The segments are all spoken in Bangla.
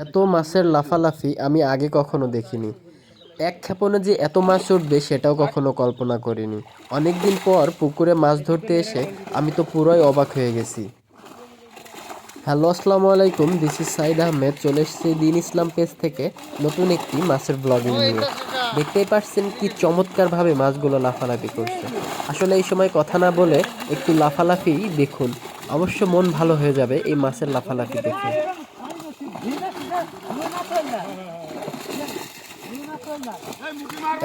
এত মাছের লাফালাফি আমি আগে কখনো দেখিনি। এক ক্ষেপণে যে এত মাছ উঠবে সেটাও কখনো কল্পনা করিনি। অনেকদিন পর পুকুরে মাছ ধরতে এসে আমি তো পুরোই অবাক হয়ে গেছি। হ্যালো, আসসালামু আলাইকুম দিস ইজ সাইদ আহমেদ। চলে এসেছি দিন ইসলাম পেজ থেকে নতুন একটি মাছের ব্লগিং নিয়ে। দেখতেই পাচ্ছেন কি চমৎকারভাবে মাছগুলো লাফালাফি করছে। আসলে এই সময় কথা না বলে একটু লাফালাফি দেখুন। অবশ্য মন ভালো হয়ে যাবে এই মাছের লাফালাফি দেখে।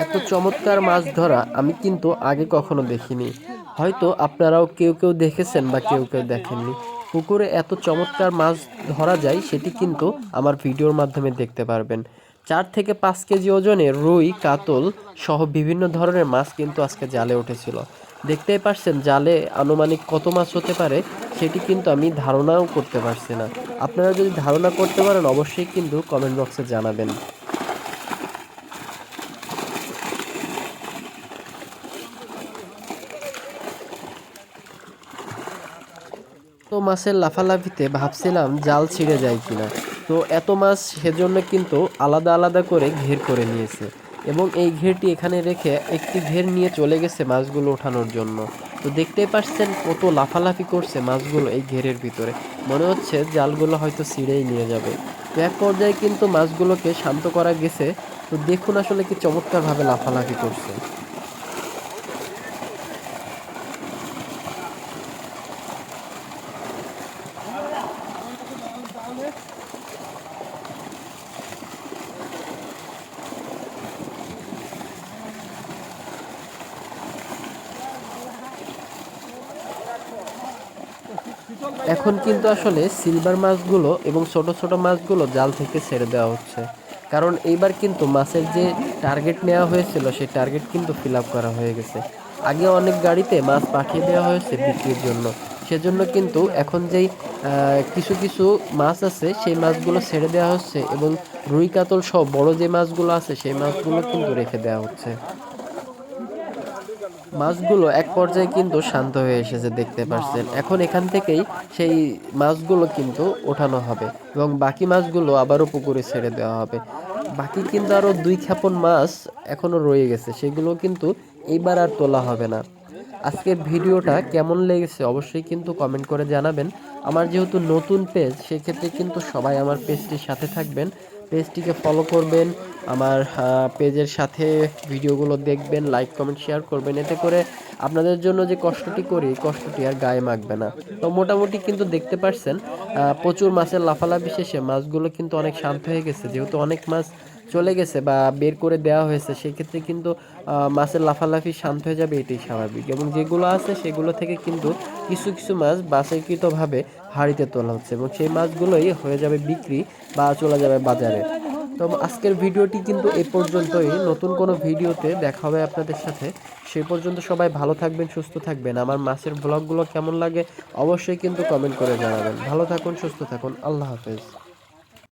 এত চমৎকার মাছ ধরা আমি কিন্তু আগে কখনো দেখিনি। হয়তো আপনারাও কেউ কেউ দেখেছেন বা কেউ কেউ দেখেননি। পুকুরে এত চমৎকার মাছ ধরা যায়, সেটি কিন্তু আমার ভিডিওর মাধ্যমে দেখতে পারবেন। চার থেকে পাঁচ কেজি ওজনের রুই, কাতল সহ বিভিন্ন ধরনের মাছ কিন্তু আজকে জালে উঠেছিল। দেখতেই পারছেন, জালে আনুমানিক কত মাছ হতে পারে সেটি কিন্তু আমি ধারণাও করতে পারছি না। আপনারা যদি ধারণা করতে পারেন, অবশ্যই কিন্তু কমেন্ট বক্সে জানাবেন। তো মাছের লাফালাফিতে ভাবছিলাম জাল ছিঁড়ে যায় কিনা। তো এত মাছ সেজন্য কিন্তু আলাদা আলাদা করে ঘের করে নিয়েছে। এবং এই ঘেরটি এখানে রেখে একটি ঘের নিয়ে চলে গেছে মাছগুলো ওঠানোর জন্য। তো দেখতেই পাচ্ছেন কত লাফালাফি করছে মাছগুলো এই ঘেরের ভিতরে। মনে হচ্ছে জালগুলো হয়তো ছিঁড়েই নিয়ে যাবে। তো এক পর্যায়ে কিন্তু মাছগুলোকে শান্ত করা গেছে। তো দেখুন আসলে কি চমৎকারভাবে লাফালাফি করছে। এখন কিন্তু আসলে সিলভার মাছগুলো এবং ছোট ছোট মাছগুলো জাল থেকে ছেড়ে দেওয়া হচ্ছে। কারণ এইবার কিন্তু মাছের যে টার্গেট নেওয়া হয়েছিল, সেই টার্গেট কিন্তু ফিল করা হয়ে গেছে। আগে অনেক গাড়িতে মাছ পাঠিয়ে দেওয়া হয়েছে বিক্রির জন্য। সেজন্য কিন্তু এখন যেই কিছু কিছু মাছ আছে, সেই মাছগুলো ছেড়ে দেওয়া হচ্ছে এবং রুই কাতল সহ বড় যে মাছগুলো আছে, সেই মাছগুলো কিন্তু রেখে দেওয়া হচ্ছে। মাছগুলো এক পর্যায়ে কিন্তু শান্ত হয়ে এসেছে দেখতে পাচ্ছেন এখন এখান থেকেই সেই মাছগুলো কিন্তু ওঠানো হবে এবং বাকি মাছগুলো আবারও পুকুরে ছেড়ে দেওয়া হবে। বাকি কিন্তু আরও দুই খ্যাপন মাছ এখনও রয়ে গেছে, সেগুলো কিন্তু এইবার আর তোলা হবে না। আজকের ভিডিওটা কেমন লেগেছে অবশ্যই কিন্তু কমেন্ট করে জানাবেন। আমার যেহেতু নতুন পেজ, সেক্ষেত্রে কিন্তু সবাই আমার পেজটির সাথে থাকবেন। পেজটিকে ফলো করবেন, আমার পেজের সাথে ভিডিওগুলো দেখবেন লাইক কমেন্ট শেয়ার করবেন। এতে করে আপনাদের জন্য যে কষ্টটি করি কষ্টটি আর গায়ে মাখবে না। তো মোটামুটি কিন্তু দেখতে পারছেন প্রচুর মাছের লাফালাফি শেষে মাছগুলো কিন্তু অনেক শান্ত হয়ে গেছে। যেহেতু অনেক মাছ চলে গেছে বা বের করে দেওয়া হয়েছে, সেক্ষেত্রে কিন্তু মাছের লাফালাফি শান্ত হয়ে যাবে, এটাই স্বাভাবিক। এবং যেগুলো আছে, সেগুলো থেকে কিন্তু কিছু কিছু মাছ বাছাইকৃতভাবে হাঁড়িতে তোলা হচ্ছে এবং সেই মাছগুলোই হয়ে যাবে বিক্রি বা চলে যাবে বাজারে। তো আজকের ভিডিওটি কিন্তু এ পর্যন্তই। নতুন কোনো ভিডিওতে দেখা হবে আপনাদের সাথে। সেই পর্যন্ত সবাই ভালো থাকবেন, সুস্থ থাকবেন। আমার মাছের ব্লগগুলো কেমন লাগে, অবশ্যই কিন্তু কমেন্ট করে জানাবেন। ভালো থাকুন, সুস্থ থাকুন। আল্লাহ হাফেজ।